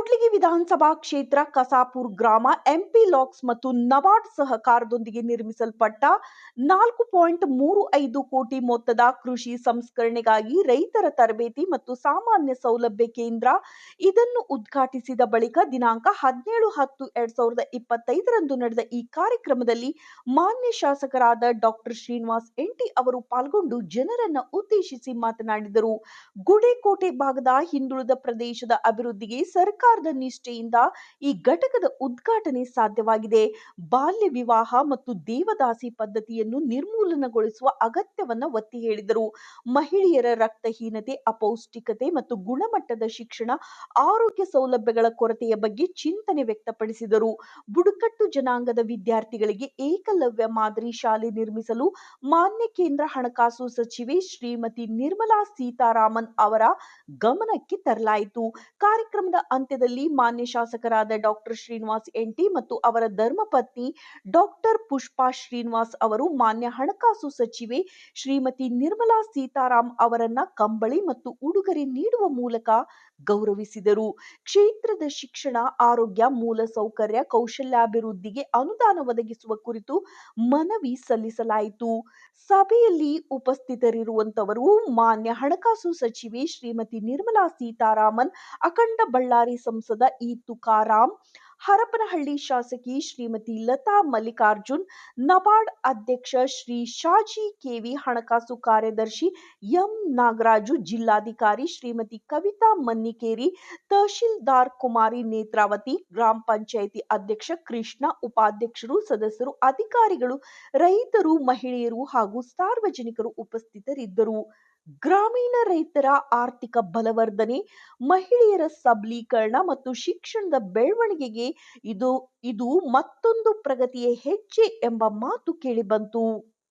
ಕೂಡ್ಲಿಗಿ ವಿಧಾನಸಭಾ ಕ್ಷೇತ್ರ ಕಸಾಪುರ್ ಗ್ರಾಮ, ಎಂಪಿ ಲಾಕ್ಸ್ ಮತ್ತು ನಬಾರ್ಡ್ ಸಹಕಾರದೊಂದಿಗೆ ನಿರ್ಮಿಸಲ್ಪಟ್ಟ ನಾಲ್ಕು ಪಾಯಿಂಟ್ ಮೂರು ಐದು ಕೋಟಿ ಮೊತ್ತದ ಕೃಷಿ ಸಂಸ್ಕರಣೆಗಾಗಿ ರೈತರ ತರಬೇತಿ ಮತ್ತು ಸಾಮಾನ್ಯ ಸೌಲಭ್ಯ ಕೇಂದ್ರ ಇದನ್ನು ಉದ್ಘಾಟಿಸಿದ ಬಳಿಕ ದಿನಾಂಕ ಹದಿನೇಳು ಹತ್ತು ಎರಡ್ ಸಾವಿರದ ಇಪ್ಪತ್ತೈದರಂದು ನಡೆದ ಈ ಕಾರ್ಯಕ್ರಮದಲ್ಲಿ ಮಾನ್ಯ ಶಾಸಕರಾದ ಡಾಕ್ಟರ್ ಶ್ರೀನಿವಾಸ್ ಎಂಟಿ ಅವರು ಪಾಲ್ಗೊಂಡು ಜನರನ್ನ ಉದ್ದೇಶಿಸಿ ಮಾತನಾಡಿದರು. ಗುಡೇಕೋಟೆ ಭಾಗದ ಹಿಂದುಳಿದ ಪ್ರದೇಶದ ಅಭಿವೃದ್ಧಿಗೆ ಸರ್ಕಾರದ ನಿಷ್ಠೆಯಿಂದ ಈ ಘಟಕದ ಉದ್ಘಾಟನೆ ಸಾಧ್ಯವಾಗಿದೆ. ಬಾಲ್ಯ ವಿವಾಹ ಮತ್ತು ದೇವದಾಸಿ ಪದ್ಧತಿಯನ್ನು ನಿರ್ಮೂಲನಗೊಳಿಸುವ ಅಗತ್ಯವನ್ನ ಒತ್ತಿ ಹೇಳಿದರು. ಮಹಿಳೆಯರ ರಕ್ತಹೀನತೆ, ಅಪೌಷ್ಟಿಕತೆ ಮತ್ತು ಗುಣಮಟ್ಟದ ಶಿಕ್ಷಣ, ಆರೋಗ್ಯ ಸೌಲಭ್ಯಗಳ ಕೊರತೆಯ ಬಗ್ಗೆ ಚಿಂತನೆ ವ್ಯಕ್ತಪಡಿಸಿದರು. ಬುಡಕಟ್ಟು ಜನಾಂಗದ ವಿದ್ಯಾರ್ಥಿಗಳಿಗೆ ಏಕಲವ್ಯ ಮಾದರಿ ಶಾಲೆ ನಿರ್ಮಿಸಲು ಮಾನ್ಯ ಕೇಂದ್ರ ಹಣಕಾಸು ಸಚಿವೆ ಶ್ರೀಮತಿ ನಿರ್ಮಲಾ ಸೀತಾರಾಮನ್ ಅವರ ಗಮನಕ್ಕೆ ತರಲಾಯಿತು. ಕಾರ್ಯಕ್ರಮದ ಅಂತ್ಯದಲ್ಲಿ ಮಾನ್ಯ ಶಾಸಕರಾದ ಡಾಕ್ಟರ್ ಶ್ರೀನಿವಾಸ್ ಎಂಟಿ ಮತ್ತು ಅವರ ಧರ್ಮಪತ್ನಿ ಡಾಕ್ಟರ್ ಪುಷ್ಪಾ ಶ್ರೀನಿವಾಸ್ ಅವರು, ಮಾನ್ಯ ಹಣಕಾಸು ಸಚಿವೆ ಶ್ರೀಮತಿ ನಿರ್ಮಲಾ ಸೀತಾರಾಮ್ ಅವರನ್ನ ಕಂಬಳಿ ಮತ್ತು ಉಡುಗೊರೆ ನೀಡುವ ಮೂಲಕ ಗೌರವಿಸಿದರು. ಕ್ಷೇತ್ರದ ಶಿಕ್ಷಣ, ಆರೋಗ್ಯ, ಮೂಲ ಸೌಕರ್ಯ, ಕೌಶಲ್ಯಾಭಿವೃದ್ಧಿಗೆ ಅನುದಾನ ಒದಗಿಸುವ ಕುರಿತು ಮನವಿ ಸಲ್ಲಿಸಲಾಯಿತು. ಸಭೆಯಲ್ಲಿ ಉಪಸ್ಥಿತರಿರುವಂತವರು, ಮಾನ್ಯ ಹಣಕಾಸು ಸಚಿವೆ ಶ್ರೀಮತಿ ನಿರ್ಮಲಾ ಸೀತಾರಾಮನ್, ಅಖಂಡ ಬಳ್ಳಾರಿ ಸಂಸದ ಇ ತುಕಾರಾಂ ಹರಪನಹಳ್ಳಿ ಶಾಸಕಿ ಶ್ರೀಮತಿ ಲತಾ ಮಲ್ಲಿಕಾರ್ಜುನ್, ನಬಾರ್ಡ್ ಅಧ್ಯಕ್ಷ ಶ್ರೀ ಶಾಜಿ ಕೆವಿ ಹಣಕಾಸು ಕಾರ್ಯದರ್ಶಿ ಎಂ ನಾಗರಾಜು, ಜಿಲ್ಲಾಧಿಕಾರಿ ಶ್ರೀಮತಿ ಕವಿತಾ ಮನ್ನಿಕೇರಿ, ತಹಶೀಲ್ದಾರ್ ಕುಮಾರಿ ನೇತ್ರಾವತಿ, ಗ್ರಾಮ ಪಂಚಾಯಿತಿ ಅಧ್ಯಕ್ಷ ಕೃಷ್ಣ, ಉಪಾಧ್ಯಕ್ಷರು, ಸದಸ್ಯರು, ಅಧಿಕಾರಿಗಳು, ರೈತರು, ಮಹಿಳೆಯರು ಹಾಗೂ ಸಾರ್ವಜನಿಕರು ಉಪಸ್ಥಿತರಿದ್ದರು. ಗ್ರಾಮೀಣ ರೈತರ ಆರ್ಥಿಕ ಬಲವರ್ಧನೆ, ಮಹಿಳೆಯರ ಸಬಲೀಕರಣ ಮತ್ತು ಶಿಕ್ಷಣದ ಬೆಳವಣಿಗೆಗೆ ಇದು ಇದು ಮತ್ತೊಂದು ಪ್ರಗತಿಯ ಹೆಜ್ಜೆ ಎಂಬ ಮಾತು ಕೇಳಿಬಂತು